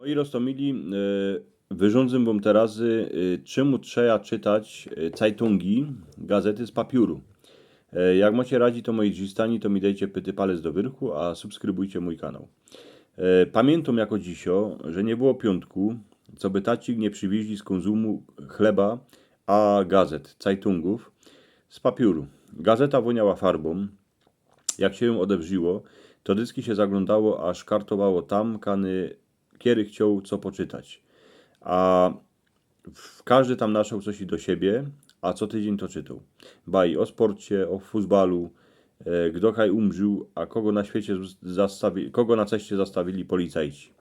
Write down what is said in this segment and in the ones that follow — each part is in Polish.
Moi Rostomili, e, wyrządzę wam teraz, e, czemu trzeba czytać Zeitungi, gazety z papiuru. E, Jak macie radzi, to moi drzistani, to mi dajcie pyty palec do wyrchu, a subskrybujcie mój kanał. Pamiętam jako dzisio, że nie było piątku, co by tacik nie przywieźli z konsumu chleba, a gazet, Zeitungów z papiuru. Gazeta woniała farbą, jak się ją odewrziło, to dyski się zaglądało, aż kartowało tam, kany, kiery chciał co poczytać. A każdy tam naszał coś i do siebie, a co tydzień to czytał. Baj o sporcie, o futbalu, e, kto kaj umrzył, a kogo na świecie zastawi, kogo na ceście zastawili policajci.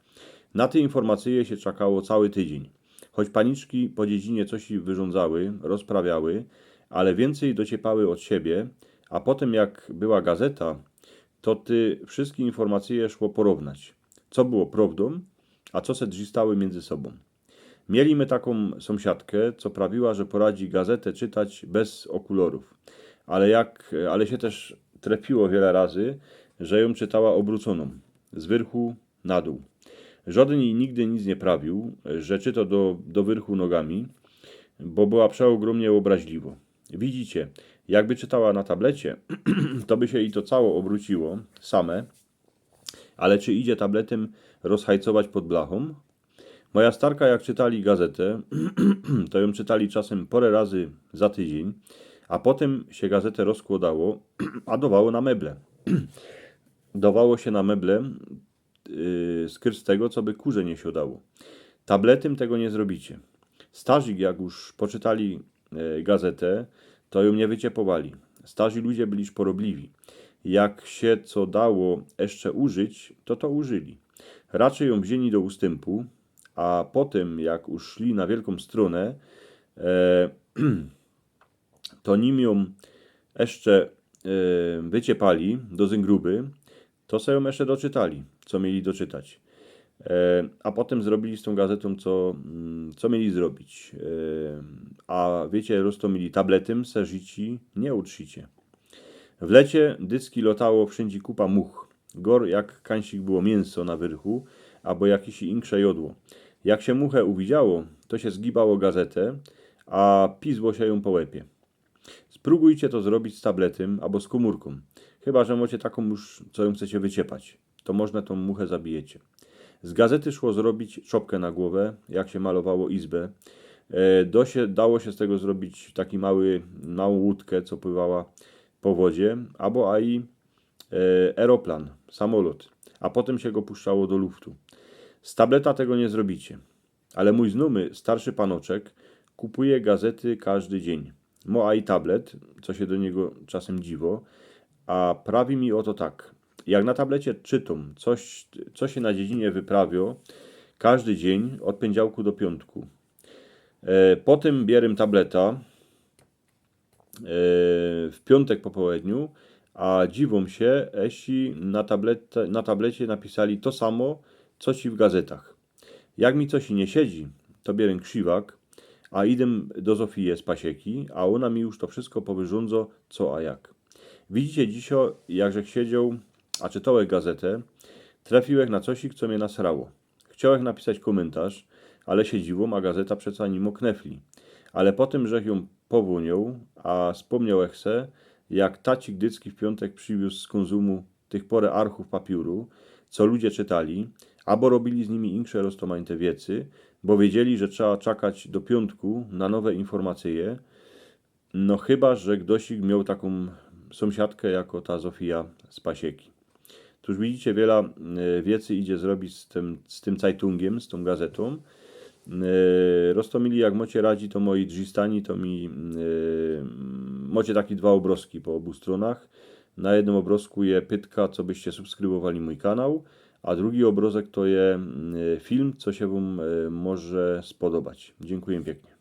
Na te informacje się czekało cały tydzień. Choć paniczki po dziedzinie coś wyrządzały, rozprawiały, ale więcej dociepały od siebie, a potem jak była gazeta, to ty wszystkie informacje szło porównać. Co było prawdą, a co se drzistały między sobą. Mieliśmy taką sąsiadkę, co prawiła, że poradzi gazetę czytać bez okularów. Ale, jak, ale się też trefiło wiele razy, że ją czytała obróconą, z wyrchu na dół. Żaden jej nigdy nic nie prawił, że czyta do, do wyrchu nogami, bo była przeogromnie obraźliwo. Widzicie, jakby czytała na tablecie, to by się jej to cało obróciło, same, ale czy idzie tabletem rozhajcować pod blachą? Moja starka, jak czytali gazetę, to ją czytali czasem porę razy za tydzień, a potem się gazetę rozkładało, a dawało na meble. dawało się na meble yy, skryt z tego, co by kurze nie siadało. Tabletem tego nie zrobicie. Starzik, jak już poczytali e, gazetę, to ją nie wyciepowali. Starzy ludzie byli porobliwi. Jak się co dało jeszcze użyć, to to użyli. Raczej ją wzięli do ustępu, a potem jak już szli na wielką stronę, e, to nim ją jeszcze e, wyciepali do zęgruby, to se ją jeszcze doczytali, co mieli doczytać. E, a potem zrobili z tą gazetą, co, mm, co mieli zrobić. E, a wiecie, roztomili tabletem, se życi nie utrzycie. W lecie dyski lotało wszędzie kupa much. Gor jak kańsik było mięso na wyrchu, albo jakieś insze jodło. Jak się muchę uwidziało, to się zgibało gazetę, a pizło się ją po łepie. Spróbujcie to zrobić z tabletem albo z komórką. Chyba, że macie taką już, co ją chcecie wyciepać. To można tą muchę zabijecie. Z gazety szło zrobić czopkę na głowę, jak się malowało izbę. E, Do się, dało się z tego zrobić taki mały, małą łódkę, co pływała po wodzie, albo a i e, aeroplan, samolot, a potem się go puszczało do luftu. Z tableta tego nie zrobicie. Ale mój znumy, starszy panoczek, kupuje gazety każdy dzień. Mo a i tablet, co się do niego czasem dziwo, a prawi mi o to tak. Jak na tablecie czytam coś, co się na dziedzinie wyprawio, każdy dzień od poniedziałku do piątku. E, potem bierę tableta w piątek po południu, a dziwą się, jeśli na, na tablecie napisali to samo, co ci w gazetach. Jak mi coś nie siedzi, to bierę krzywak, a idę do Zofii z pasieki, a ona mi już to wszystko powyrządza, co a jak. Widzicie dzisio, jakże siedział, a czytałeś gazetę, trafiłeś na coś, co mnie nasrało. Chciałeś napisać komentarz, ale się dziwą, a gazeta przeca nim knefli. Ale potem, że ją powoniął, a wspomniał se, jak tacik dycki w piątek przywiózł z konsumu tych porę archów papiuru, co ludzie czytali, albo robili z nimi insze roztomańte wiecy, bo wiedzieli, że trzeba czekać do piątku na nowe informacje, no chyba, że ktoś miał taką sąsiadkę jako ta Zofia z pasieki. Tuż widzicie, wiele e, wiecy idzie zrobić z tym, z tym Zeitungiem, z tą gazetą. E, Rostomili, jak mocie radzi, to moi drzistani, to mi e, mocie takie dwa obrazki po obu stronach. Na jednym obrazku je pytka, co byście subskrybowali mój kanał, a drugi obrazek to je e, film, co się wam może spodobać. Dziękuję pięknie.